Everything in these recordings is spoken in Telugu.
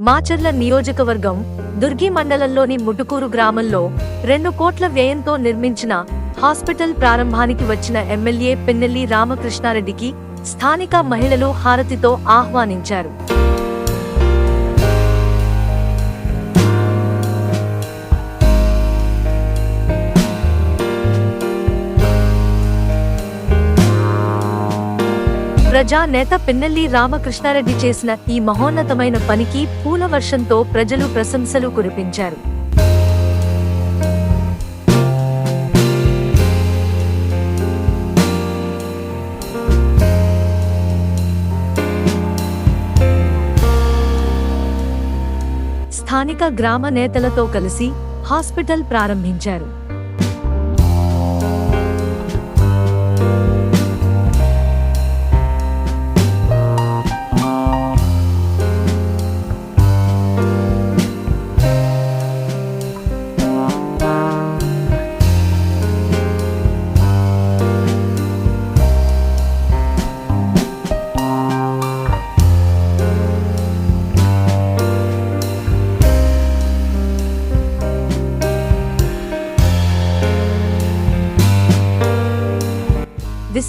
మాచర్ల నియోజకవర్గం దుర్గి మండలంలోని ముటుకూరు గ్రామంలో రెండు కోట్ల వ్యయంతో నిర్మించిన హాస్పిటల్ ప్రారంభానికి వచ్చిన ఎమ్మెల్యే పిన్నెల్లి రామకృష్ణారెడ్డికి స్థానిక మహిళలు హారతితో ఆహ్వానించారు. ప్రజా నేత పిన్నెల్లి రామకృష్ణారెడ్డి చేసిన ఈ మహోన్నతమైన పనికి పూల వర్షంతో ప్రజలు ప్రశంసలు కురిపించారు. స్థానిక గ్రామ నేతలతో కలిసి హాస్పిటల్ ప్రారంభించారు.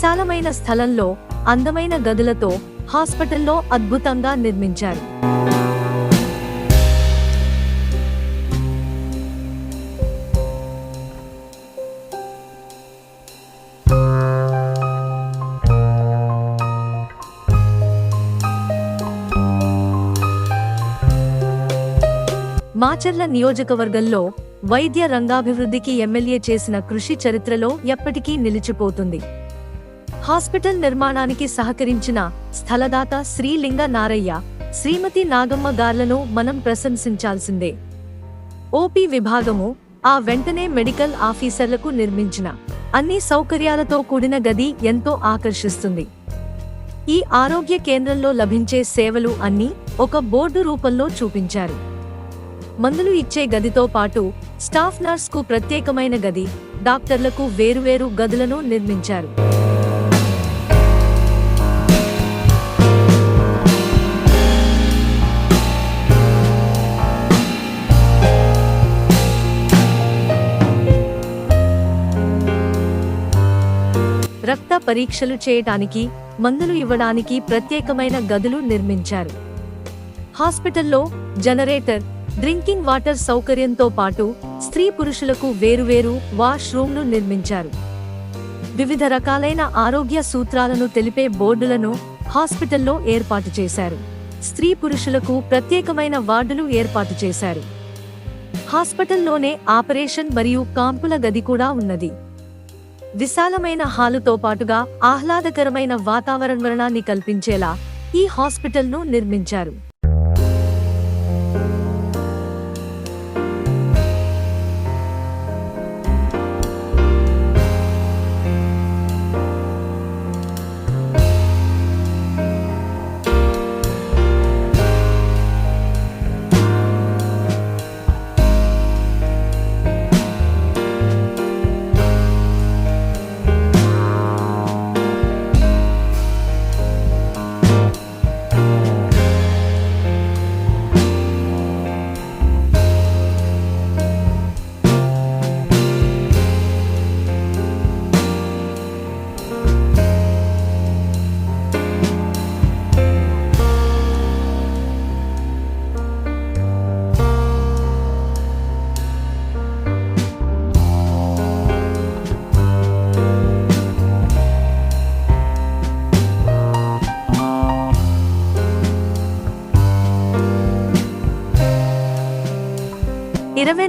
విశాలమైన స్థలంలో అందమైన గదులతో హాస్పిటల్లో అద్భుతంగా నిర్మించారు. మాచర్ల నియోజకవర్గంలో వైద్య రంగాభివృద్ధికి ఎమ్మెల్యే చేసిన కృషి చరిత్రలో ఎప్పటికీ నిలిచిపోతుంది. హాస్పిటల్ నిర్మాణానికి సహకరించిన స్థలదాత శ్రీలింగ నారయ్య శ్రీమతి నాగమ్మ గార్లను మనం ప్రశంసించాల్సిందే. ఓపీ విభాగము ఆ వెంటనే మెడికల్ ఆఫీసర్లకు నిర్మించిన అన్ని సౌకర్యాలతో కూడిన గది ఎంతో ఆకర్షిస్తుంది. ఈ ఆరోగ్య కేంద్రంలో లభించే సేవలు అన్నీ ఒక బోర్డు రూపంలో చూపించారు. మందులు ఇచ్చే గదితో పాటు స్టాఫ్ నర్స్కు ప్రత్యేకమైన గది డాక్టర్లకు వేరువేరు గదులను నిర్మించారు. పరీక్షలు చేయటానికి మందులు ఇవ్వడానికి ప్రత్యేకమైన గదులు నిర్మించారు. హాస్పిటల్లో జనరేటర్ డ్రింకింగ్ వాటర్ సౌకర్యంతో పాటు స్త్రీ పురుషులకు వేరువేరు వాష్ రూమ్లు నిర్మించారు. వివిధ రకాలైన ఆరోగ్య సూత్రాలను తెలిపే బోర్డులను హాస్పిటల్లో ఏర్పాటు చేశారు. స్త్రీ పురుషులకు ప్రత్యేకమైన వార్డులు ఏర్పాటు చేశారు. హాస్పిటల్లోనే ఆపరేషన్ మరియు కాంపుల గది కూడా ఉన్నది. విశాలమైన హాలుతో పాటుగా ఆహ్లాదకరమైన వాతావరణాన్ని కల్పించేలా ఈ హాస్పిటల్ను నిర్మించారు.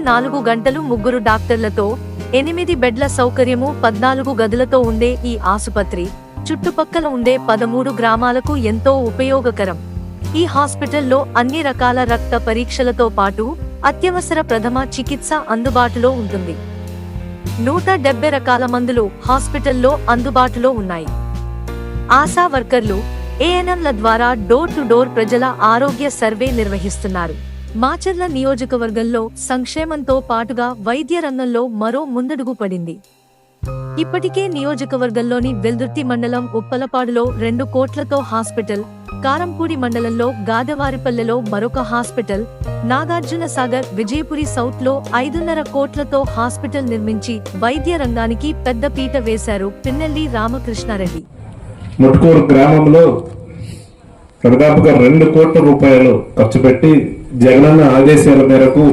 నాలుగు గంటలు ముగ్గురు డాక్టర్లతో ఎనిమిది బెడ్ల సౌకర్యము పద్నాలుగు గదులతో ఉండే ఈ ఆసుపత్రి చుట్టుపక్కల ఉండే పదమూడు గ్రామాలకు ఎంతో ఉపయోగకరం. ఈ హాస్పిటల్లో అన్ని రకాల రక్త పరీక్షలతో పాటు అత్యవసర ప్రథమ చికిత్స అందుబాటులో ఉంటుంది. నూట డెబ్బై రకాల మందులు హాస్పిటల్లో అందుబాటులో ఉన్నాయి. ఆశా వర్కర్లు ఏఎన్ఎంల ద్వారా డోర్ టు డోర్ ప్రజల ఆరోగ్య సర్వే నిర్వహిస్తున్నారు. మాచర్ల నియోజకవర్గంలో సంక్షేమంతో పాటుగా వైద్య రంగంలో మరో ముందడుగు పడింది. ఇప్పటికే నియోజకవర్గంలోని వెల్దుర్తి మండలం ఉప్పలపాడులో రెండు కోట్లతో హాస్పిటల్ కారంపూడి మండలంలో గాదవారిపల్లెలో మరొక హాస్పిటల్ నాగార్జున సాగర్ విజయపురి సౌత్లో ఐదున్నర కోట్లతో హాస్పిటల్ నిర్మించి వైద్య రంగానికి పెద్ద పీట వేశారు పిన్నెల్లి రామకృష్ణారెడ్డి. ముట్కూరు గ్రామంలో దాదాపుగా రెండు కోట్ల రూపాయలు ఖర్చు పెట్టి జగనన్న ఆదేశాల మేరకు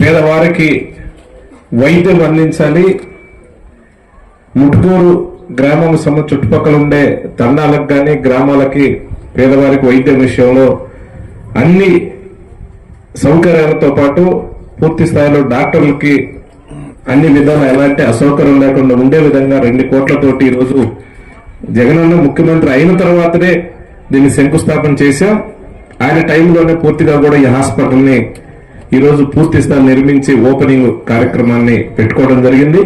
పేదవారికి వైద్యం అందించాలి. ముట్కూరు గ్రామం సమ చుట్టుపక్కల ఉండే తండాలకు కానీ గ్రామాలకి పేదవారికి వైద్యం విషయంలో అన్ని సౌకర్యాలతో పాటు పూర్తి స్థాయిలో డాక్టర్లకి అన్ని విధాలు ఎలాంటి అసౌకర్యం లేకుండా ఉండే విధంగా రెండు కోట్లతోటి ఈరోజు జగనన్న ముఖ్యమంత్రి అయిన తర్వాతనే దీన్ని శంకుస్థాపన చేశాం. ఆయన టైంలోనే పూర్తిగా కూడా ఈ హాస్పిటల్ని ఈరోజు పూర్తి స్థాయి నిర్మించి ఓపెనింగ్ కార్యక్రమాన్ని పెట్టుకోవడం జరిగింది.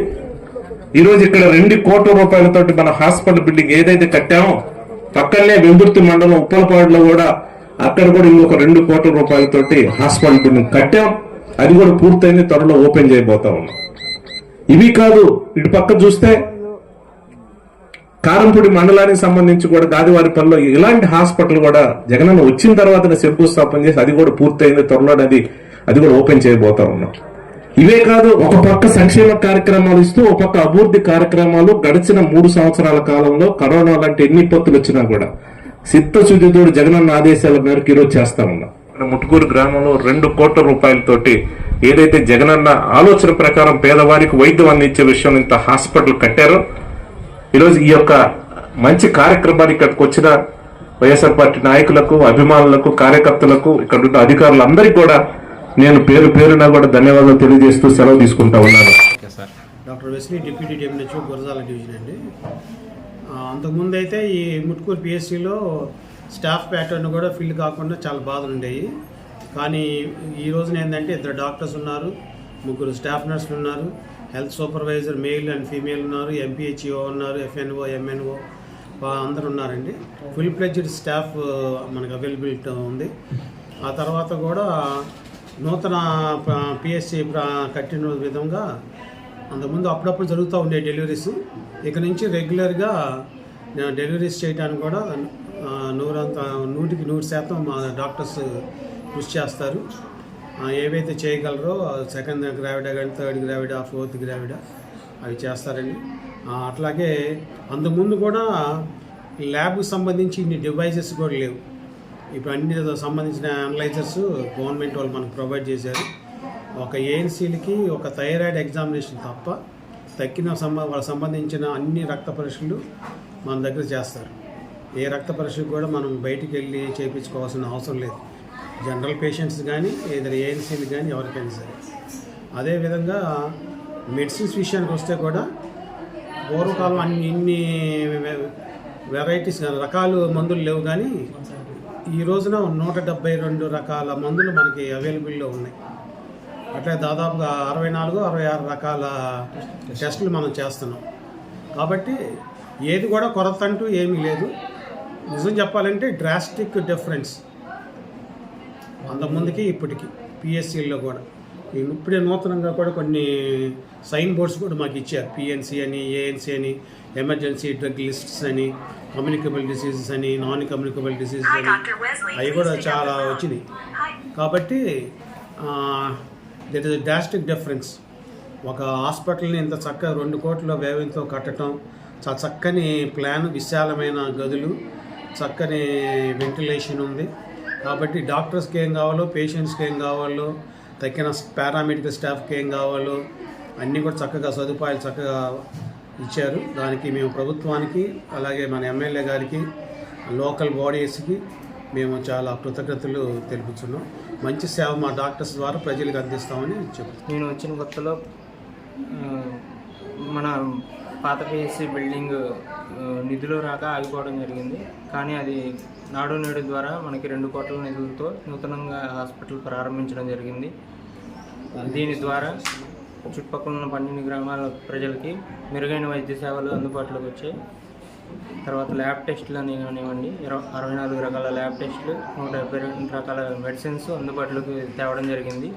ఈరోజు ఇక్కడ రెండు కోట్ల రూపాయలతోటి మన హాస్పిటల్ బిల్డింగ్ ఏదైతే కట్టామో పక్కనే వెందుర్తి మండలం ఉప్పలపాడులో కూడా అక్కడ కూడా ఇంకొక రెండు కోట్ల రూపాయలతోటి హాస్పిటల్ బిల్డింగ్ కట్టాం. అది కూడా పూర్తయింది త్వరలో ఓపెన్ చేయబోతా ఉన్నాం. ఇవి కాదు ఇటు పక్క చూస్తే కారంపూడి మండలానికి సంబంధించి కూడా గాదివారిపల్లిలో ఇలాంటి హాస్పిటల్ కూడా జగనన్న వచ్చిన తర్వాత శంకుస్థాపన చేసి అది కూడా పూర్తయింది. త్వరలో అది అది కూడా ఓపెన్ చేయబోతా ఉన్నాం. ఇవే కాదు ఒక పక్క సంక్షేమ కార్యక్రమాలు ఇస్తూ ఒక పక్క అభివృద్ధి కార్యక్రమాలు గడిచిన మూడు సంవత్సరాల కాలంలో కరోనా లాంటి ఎన్ని ఇబ్బందులు వచ్చినా కూడా చిత్తశుద్ధితోడు జగనన్న ఆదేశాల మేరకు ఈరోజు చేస్తా ఉన్నాం. ముట్టుకూరు గ్రామంలో రెండు కోట్ల రూపాయలతోటి ఏదైతే జగనన్న ఆలోచన ప్రకారం పేదవారికి వైద్యం అందించే విషయం ఇంత హాస్పిటల్ కట్టారో ఈరోజు ఈ యొక్క మంచి కార్యక్రమానికి ఇక్కడికి వచ్చిన వైఎస్ఆర్ పార్టీ నాయకులకు అభిమానులకు కార్యకర్తలకు ఇక్కడ ఉన్న అధికారులందరికీ కూడా నేను పేరు పేరున కూడా ధన్యవాదాలు తెలియజేస్తూ సెలవు తీసుకుంటా ఉన్నాను. Doctor Wesley deputy DMHO Gurazala division అండి. అంతకుముందు అయితే ఈ ముట్కూరు పిఎస్సిలో స్టాఫ్ ప్యాటర్న్ కూడా ఫిల్ కాకుండా చాలా బాధలు ఉండేవి. కానీ ఈ రోజున ఏంటంటే ఇద్దరు డాక్టర్స్ ఉన్నారు ముగ్గురు స్టాఫ్ నర్సులు ఉన్నారు. Health supervisor male and female ఉన్నారు ఎంపీహెచ్ఓ ఉన్నారు ఎఫ్ఎన్ఓ ఎంఎన్ఓ అందరు ఉన్నారండి. ఫుల్ ప్లెడ్జ్డ్ స్టాఫ్ మనకు అవైలబిలిటీ ఉంది. ఆ తర్వాత కూడా నూతన పిఎస్సి కట్టిన విధంగా అంతకుముందు అప్పుడప్పుడు జరుగుతూ ఉండే డెలివరీస్ ఇక నుంచి రెగ్యులర్గా డెలివరీస్ చేయడానికి కూడా నూరంత నూటికి నూరు శాతం మా డాక్టర్స్ కృషి చేస్తారు. ఏవైతే చేయగలరో సెకండ్ గ్రావిడ కానీ థర్డ్ గ్రావిడ ఫోర్త్ గ్రావిడ అవి చేస్తారండి. అట్లాగే అంతకుముందు కూడా ల్యాబ్కి సంబంధించి ఇన్ని డివైజెస్ కూడా లేవు. ఇప్పుడు అన్ని సంబంధించిన అనలైజర్స్ గవర్నమెంట్ వాళ్ళు మనకు ప్రొవైడ్ చేశారు. ఒక ఏఎన్సీలకి ఒక థైరాయిడ్ ఎగ్జామినేషన్ తప్ప తక్కిన సంబ వాళ్ళకి సంబంధించిన అన్ని రక్త పరీక్షలు మన దగ్గర చేస్తారు. ఏ రక్త పరీక్షకు కూడా మనం బయటికి వెళ్ళి చేయించుకోవాల్సిన అవసరం లేదు. జనరల్ పేషెంట్స్ కానీ ఏదైనా ఏఎన్సీలు కానీ ఎవరికైనా సరే. అదేవిధంగా మెడిసిన్స్ విషయానికి వస్తే కూడా పూర్వకాలం అన్ని ఇన్ని వెరైటీస్ రకాలు మందులు లేవు కానీ ఈ రోజున నూట డెబ్బై రెండు రకాల మందులు మనకి అవైలబుల్లో ఉన్నాయి. అట్లే దాదాపుగా అరవై నాలుగు అరవై ఆరు రకాల టెస్టులు మనం చేస్తున్నాం. కాబట్టి ఏది కూడా కొరత అంటూ ఏమీ లేదు. నిజం చెప్పాలంటే డ్రాస్టిక్ డిఫరెన్స్. అంతకుముందుకి ఇప్పటికి పిఎస్సీల్లో కూడా. ఇప్పుడే నూతనంగా కూడా కొన్ని సైన్ బోర్డ్స్ కూడా మాకు ఇచ్చారు. పిఎన్సి అని ఏఎన్సి అని ఎమర్జెన్సీ డ్రగ్ లిస్ట్స్ అని కమ్యూనికబుల్ డిసీజెస్ అని నాన్ కమ్యూనికబుల్ డిసీజెస్ అని అవి కూడా చాలా వచ్చినాయి. కాబట్టి దట్ ఇస్ డాస్టిక్ డిఫరెన్స్ ఒక హాస్పిటల్ని ఇంత చక్కగా రెండు కోట్ల వ్యయంతో కట్టడం చాలా చక్కని ప్లాన్ విశాలమైన గదులు చక్కని వెంటిలేషన్ ఉంది. కాబట్టి డాక్టర్స్కి ఏం కావాలో పేషెంట్స్కి ఏం కావాలో తగిన పారామెడికల్ స్టాఫ్కి ఏం కావాలో అన్నీ కూడా చక్కగా సదుపాయాలు చక్కగా ఇచ్చారు. దానికి మేము ప్రభుత్వానికి అలాగే మన ఎమ్మెల్యే గారికి లోకల్ బాడీస్కి మేము చాలా కృతజ్ఞతలు తెలుపుతున్నాం. మంచి సేవ మా డాక్టర్స్ ద్వారా ప్రజలకు అందిస్తామని చెప్తాను నేను వచ్చిన కొత్తలో మన పాత పిఎస్సి బిల్డింగ్ నిధులు రాక ఆగిపోవడం జరిగింది. కానీ అది నాడు నేడు ద్వారా మనకి రెండు కోట్ల నిధులతో నూతనంగా హాస్పిటల్ ప్రారంభించడం జరిగింది. దీని ద్వారా చుట్టుపక్కల ఉన్న పన్నెండు గ్రామాల ప్రజలకి మెరుగైన వైద్య సేవలు అందుబాటులోకి వచ్చాయి. తర్వాత ల్యాబ్ టెస్టులు అని కానివ్వండి ఇరవై అరవై నాలుగు రకాల ల్యాబ్ టెస్టులు నూట డెబ్బై రెండు రకాల మెడిసిన్స్ అందుబాటులోకి తేవడం జరిగింది.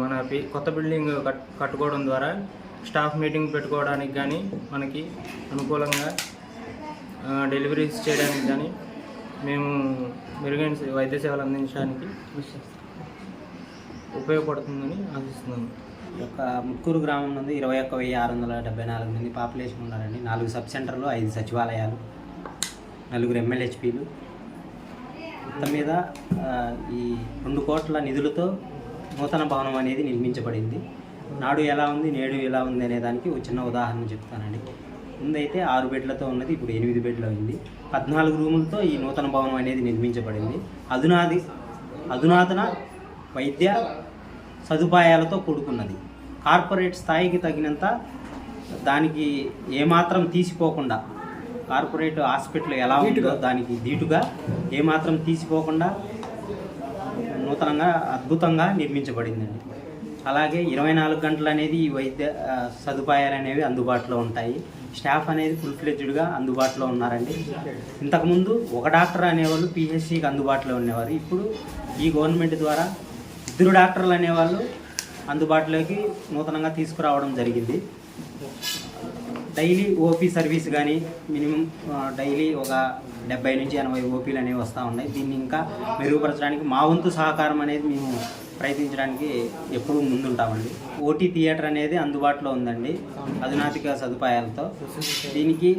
మన కొత్త బిల్డింగ్ కట్ కట్టుకోవడం ద్వారా స్టాఫ్ మీటింగ్ పెట్టుకోవడానికి కానీ మనకి అనుకూలంగా డెలివరీస్ చేయడానికి కానీ మేము మెరుగైన వైద్య సేవలు అందించడానికి ఉపయోగపడుతుందని ఆశిస్తున్నాను ఈ యొక్క ముక్కూరు గ్రామం నుండి ఇరవై ఒక్క వెయ్యి ఆరు వందల డెబ్బై నాలుగు మంది పాపులేషన్ ఉన్నారండి. నాలుగు సబ్ సెంటర్లు ఐదు సచివాలయాలు నలుగురు ఎమ్మెల్యేహెచ్పీలు. మొత్తం మీద ఈ రెండు కోట్ల నిధులతో నూతన భవనం అనేది నిర్మించబడింది. నాడు ఎలా ఉంది నేడు ఎలా ఉంది అనే దానికి ఒక చిన్న ఉదాహరణ చెప్తానండి. ముందైతే ఆరు బెడ్లతో ఉన్నది ఇప్పుడు ఎనిమిది బెడ్లు అయింది. పద్నాలుగు రూములతో ఈ నూతన భవనం అనేది నిర్మించబడింది. అధునాది అధునాతన వైద్య సదుపాయాలతో కూడుకున్నది. కార్పొరేట్ స్థాయికి తగినంత దానికి ఏమాత్రం తీసిపోకుండా కార్పొరేట్ హాస్పిటల్ ఎలా ఉంటుందో దానికి ధీటుగా ఏమాత్రం తీసిపోకుండా నూతనంగా అద్భుతంగా నిర్మించబడిందండి. అలాగే ఇరవై నాలుగు గంటలు అనేది ఈ వైద్య సదుపాయాలు అనేవి అందుబాటులో ఉంటాయి. స్టాఫ్ అనేది ఫుల్ ఫ్లెడ్జ్డ్గా అందుబాటులో ఉన్నారండి. ఇంతకుముందు ఒక డాక్టర్ అనేవాళ్ళు పిహెచ్సికి అందుబాటులో ఉండేవారు. ఇప్పుడు ఈ గవర్నమెంట్ ద్వారా ఇద్దరు డాక్టర్లు అనేవాళ్ళు అందుబాటులోకి నూతనంగా తీసుకురావడం జరిగింది. డైలీ ఓపీ సర్వీస్ కానీ మినిమం డైలీ ఒక డెబ్బై నుంచి ఎనభై ఓపీలు అనేవి వస్తూ ఉన్నాయి. దీన్ని ఇంకా మెరుగుపరచడానికి మా వంతు సహకారం అనేది మేము ప్రయత్నించడానికి ఎప్పుడూ ముందుంటామండి. ఓటీ థియేటర్ అనేది అందుబాటులో ఉందండి అధునాతిక సదుపాయాలతో. దీనికి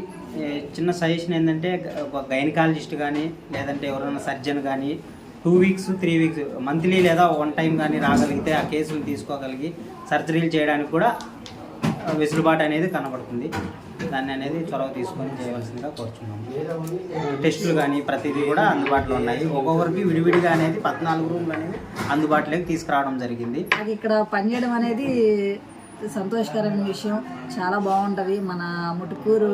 చిన్న సజెషన్ ఏంటంటే ఒక గైనకాలజిస్ట్ కానీ లేదంటే ఎవరైనా సర్జన్ కానీ two weeks three weeks monthly లేదా వన్ టైం కానీ రాగలిగితే ఆ కేసులు తీసుకోగలిగి సర్జరీలు చేయడానికి కూడా వెసులుబాటు అనేది కనబడుతుంది. దాన్ని అనేది చొరవ తీసుకొని చేయవలసిందిగా కోరుచున్నాము. టెస్టులు కానీ ప్రతిదీ కూడా అందుబాటులో ఉన్నాయి. ఒక్కొక్కరికి విడివిడిగా అనేది పద్నాలుగు రూమ్లు అనేవి అందుబాటులోకి తీసుకురావడం జరిగింది. నాకు ఇక్కడ పనిచేయడం అనేది సంతోషకరమైన విషయం. చాలా బాగుంటుంది. మన ముటుకూరు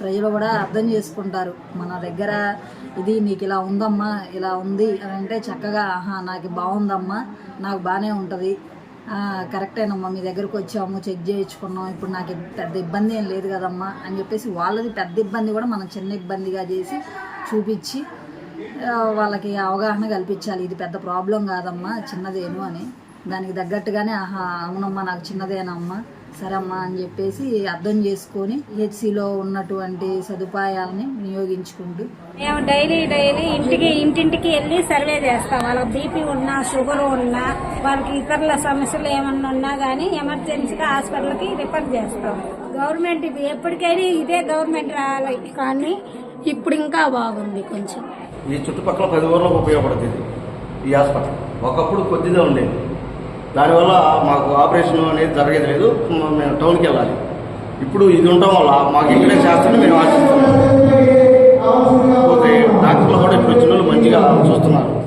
ప్రజలు కూడా అర్థం చేసుకుంటారు. మన దగ్గర ఇది నీకు ఇలా ఉందమ్మా ఇలా ఉంది అని అంటే చక్కగా ఆహా నాకు బాగుందమ్మా నాకు బాగానే ఉంటుంది. కరెక్టేనమ్మా మీ దగ్గరకు వచ్చాము చెక్ చేయించుకున్నాం ఇప్పుడు నాకు పెద్ద ఇబ్బంది ఏం లేదు కదమ్మా అని చెప్పేసి వాళ్ళది పెద్ద ఇబ్బంది కూడా మనం చిన్న ఇబ్బందిగా చేసి చూపించి వాళ్ళకి అవగాహన కల్పించాలి. ఇది పెద్ద ప్రాబ్లం కాదమ్మా చిన్నదేను అని. దానికి తగ్గట్టుగానే ఆహా అవునమ్మా నాకు చిన్నదేనమ్మా సరే అమ్మా అని చెప్పేసి అర్థం చేసుకొని హెచ్సిలో ఉన్నటువంటి సదుపాయాలని వినియోగించుకుంటూ. మేము డైలీ డైలీ ఇంటికి ఇంటింటికి వెళ్ళి సర్వే చేస్తాం. వాళ్ళకి బీపీ ఉన్నా షుగర్ ఉన్నా వాళ్ళకి ఇతరుల సమస్యలు ఏమన్నా ఉన్నా కానీ ఎమర్జెన్సీగా హాస్పిటల్కి రిఫర్ చేస్తాం. గవర్నమెంట్ ఇది ఎప్పటికైనా ఇదే గవర్నమెంట్ రావాలి. కానీ ఇప్పుడు ఇంకా బాగుంది కొంచెం. ఈ చుట్టుపక్కల పది ఊర్లకు ఉపయోగపడుతుంది ఈ హాస్పిటల్. ఒకప్పుడు కొద్దిగా ఉండేది. దానివల్ల మాకు ఆపరేషన్ అనేది జరగేది లేదు. మేము టౌన్కి వెళ్ళాలి. ఇప్పుడు ఇది ఉండటం వల్ల మాకు ఇక్కడే చేస్తామని మేము ఆశిస్తున్నాం. డాక్టర్లు కూడా ఇప్పుడు వచ్చిన మంచిగా చూస్తున్నారు.